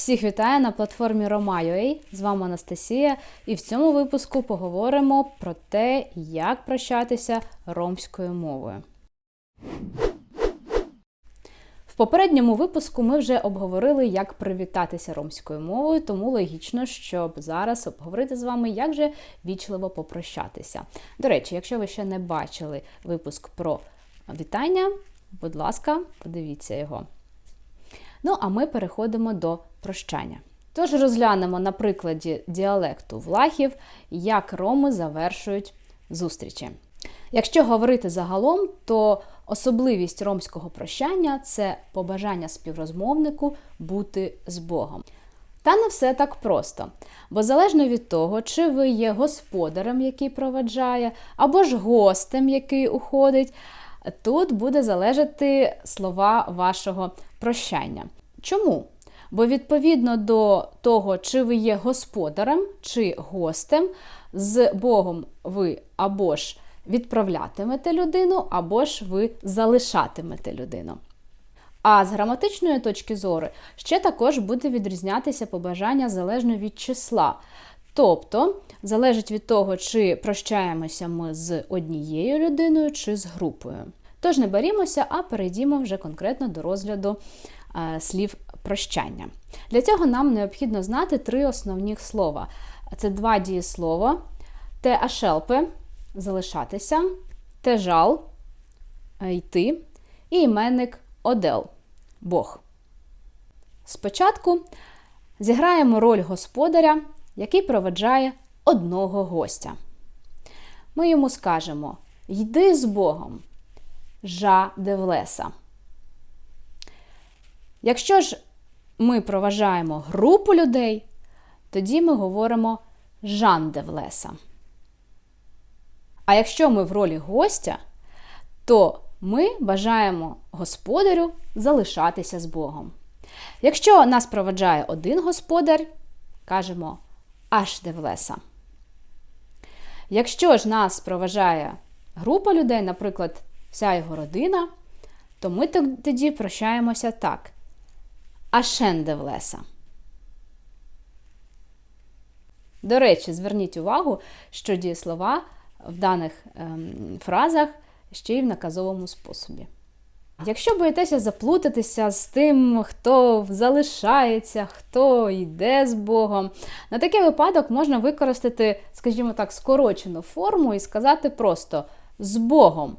Всіх вітаю на платформі Roma.ua. З вами Анастасія, і в цьому випуску поговоримо про те, як прощатися ромською мовою. В попередньому випуску ми вже обговорили, як привітатися ромською мовою, тому логічно, щоб зараз обговорити з вами, як же вічливо попрощатися. До речі, якщо ви ще не бачили випуск про вітання, будь ласка, подивіться його. Ну, а ми переходимо до прощання. Тож розглянемо на прикладі діалекту влахів, як роми завершують зустрічі. Якщо говорити загалом, то особливість ромського прощання це побажання співрозмовнику бути з Богом. Та не все так просто, бо залежно від того, чи ви є господарем, який проведжає, або ж гостем, який уходить, тут буде залежати слова вашого прощання. Чому? Бо відповідно до того, чи ви є господарем чи гостем, з Богом ви або ж відправлятимете людину, або ж ви залишатимете людину. А з граматичної точки зору ще також буде відрізнятися побажання залежно від числа. Тобто залежить від того, чи прощаємося ми з однією людиною чи з групою. Тож не борімося, а перейдімо вже конкретно до розгляду е, слів прощання. Для цього нам необхідно знати три основні слова: це два дієслова, те ашелпи залишатися, те жал е, йти, і іменник одел Бог. Спочатку зіграємо роль господаря, який проведжає одного гостя. Ми йому скажемо: Йди з Богом, жа девлеса. Якщо ж ми проважаємо групу людей, тоді ми говоримо Жан Девлеса. А якщо ми в ролі гостя, то ми бажаємо господарю залишатися з Богом. Якщо нас проведжає один господар, кажемо аж Девлеса. Якщо ж нас проважає група людей, наприклад, вся його родина, то ми тоді прощаємося так. Ашен Девлеса. До речі, зверніть увагу, що дієслова в даних ем, фразах ще й в наказовому способі. Якщо боїтеся заплутатися з тим, хто залишається, хто йде з Богом, на такий випадок можна використати, скажімо так, скорочену форму і сказати просто з Богом.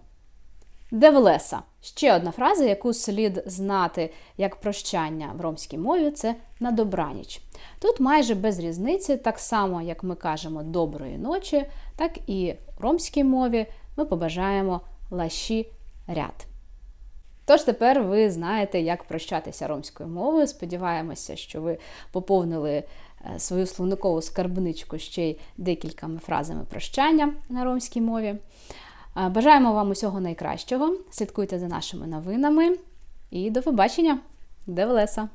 Девлеса. Ще одна фраза, яку слід знати як прощання в ромській мові, це на добраніч. Тут майже без різниці, так само, як ми кажемо доброї ночі, так і в ромській мові ми побажаємо лаші ряд. Тож тепер ви знаєте, як прощатися ромською мовою. Сподіваємося, що ви поповнили свою словникову скарбничку ще й декількома фразами прощання на ромській мові. Бажаємо вам усього найкращого. Слідкуйте за нашими новинами і до побачення! Девлеса!